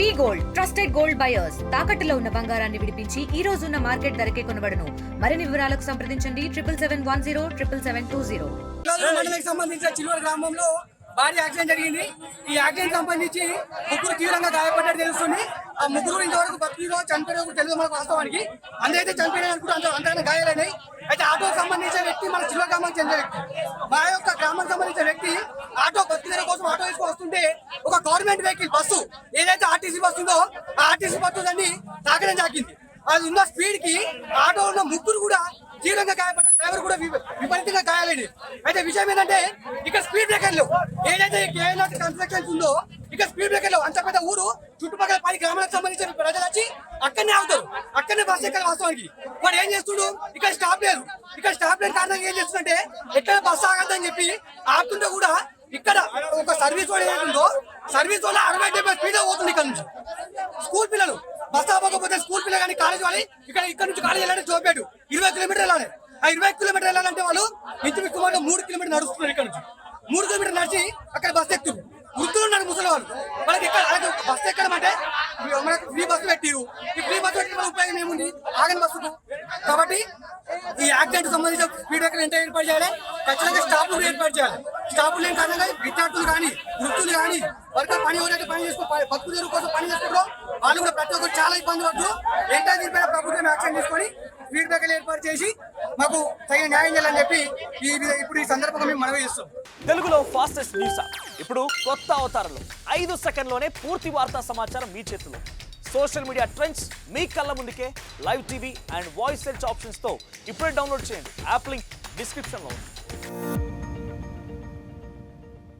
V gold trusted gold buyers. తాకట్టులో ఉన్న బంగారాన్ని విడిపించి ఈ రోజు ఉన్న మార్కెట్ ధరకే కొనబడను. మరిన్ని వివరాలకు సంప్రదించండి. Triple seven one zero triple seven two zero. సంబంధించిన చిల్వూరు గ్రామంలో భారీ యాక్సిడెంట్ జరిగింది. ఈ యాక్సిడెంట్ సంబంధించి ముగ్గురు తీవ్రంగా గాయపడ్డట్టు తెలుస్తుంది. ఆ ముగ్గురు ఇంతవరకు బతుకులో చనిపోయిన తెలుసు మనకు వాస్తవానికి. అందరైతే చనిపోయినా అనుకుంటే అంత అంతగానే గాయాలైనాయి. అయితే ఆటోకి సంబంధించిన వ్యక్తి మన చిల్వ గ్రామానికి చెందిన వ్యక్తి. మా యొక్క గ్రామానికి సంబంధించిన వ్యక్తి ఆటో బతికిన కోసం ఆటో వేసుకొని వస్తుంటే ఒక గవర్నమెంట్ వెహికల్ బస్సు. ఏదైతే ఆర్టీసీ బస్సు ఉందో ఆ ఆర్టీసీ బస్సు దాన్ని తాకడం తాకింది అది ఉన్న స్పీడ్కి ఆటో ఉన్న ముగ్గురు కూడా తీవ్రంగా గాయపడ్డ డ్రైవర్ కూడా విపరీతంగా గాయాలండి అయితే విషయం ఏంటంటే ఇక్కడ స్పీడ్ బ్రేకర్లు ఏదైతే కేఎన్ఆర్ కన్స్ట్రక్షన్స్ ఉందో ఇక్కడ స్పీడ్ బ్రేకర్లు అంత పెద్ద ఊరు చుట్టుపక్కల పది గ్రామాలకు సంబంధించిన ప్రజలు వచ్చి అక్కడనే ఆగుతారు. అక్కడనే బస్ ఎక్కడ వాస్తవానికి. వాడు ఏం చేస్తుడు? ఇక్కడ స్టాప్ లేదు. ఇక్కడ స్టాప్ లేని కారణంగా ఏం చేస్తుందంటే ఎక్కడ బస్ ఆగద్దని చెప్పి ఆపుతుంటే కూడా ఇక్కడ ఒక సర్వీస్ వాడు ఏదైతుందో సర్వీస్ వల్ల అరవై డెబ్బై స్పీడ్ పోతుంది ఇక్కడ నుంచి. స్కూల్ పిల్లలు బస్ అవ్వకపోతే స్కూల్ పిల్లలు కానీ కాలేజ్ వాళ్ళు ఇక్కడ ఇక్కడ నుంచి కాలేజ్ వెళ్ళాలంటే చూపాడు ఇరవై కిలోమీటర్ వెళ్ళాలి. ఆ ఇరవై కిలోమీటర్ వెళ్ళాలంటే వాళ్ళు ఇంచుమించు సుమారుగా మూడు కిలోమీటర్ నడుస్తున్నారు ఇక్కడ నుంచి. మూడు కిలోమీటర్ నడిచి అక్కడ బస్ ఎక్కుతుంది. వృద్ధులు ఉన్నారు ముసలి వాళ్ళు వాళ్ళకి ఎక్కడ బస్సు బస్ ఎక్కడం అంటే మనకు ఫ్రీ బస్సు పెట్టిరు. ఈ ఫ్రీ బస్సు పెట్టిన ఉపయోగం ఏముంది? ఆగని బస్సుకు కాబట్టి ఈ యాక్సిడెంట్ సంబంధించిన స్పీడ్ బ్రేకర్ ఎంత ఏర్పాటు చేయాలి? ఖచ్చితంగా స్టాఫ్ ఏర్పాటు చేయాలి. స్టాఫ్ లేని కారణంగా విద్యార్థులు కానీ వృత్తులు కానీ వర్గ పని ఎవరైతే పని చేసుకో భక్తులు తెరువు కోసం పని చేసుకుంటారో వాళ్ళు కూడా ప్రతి ఒక్కరు చాలా ఇబ్బంది పడుతూ ఏంటో దీనిపైన ప్రభుత్వం యాక్షన్ తీసుకొని ఫీడ్బ్యాక్ ఏర్పాటు చేసి మాకు తగిన న్యాయం చేయాలని చెప్పి ఈ ఇప్పుడు ఈ సందర్భంగా మేము మనవి చేస్తాం తెలుగులో ఫాస్టెస్ట్ న్యూస్ ఇప్పుడు కొత్త అవతారంలో ఐదు సెకండ్లోనే పూర్తి వార్తా సమాచారం మీ చేతిలో. సోషల్ మీడియా ట్రెండ్స్ మీ కళ్ళ ముందుకే live TV and voice search ఆప్షన్స్తో ఇప్పుడే డౌన్లోడ్ చేయండి. యాప్ లింక్ డిస్క్రిప్షన్లో ఉంది.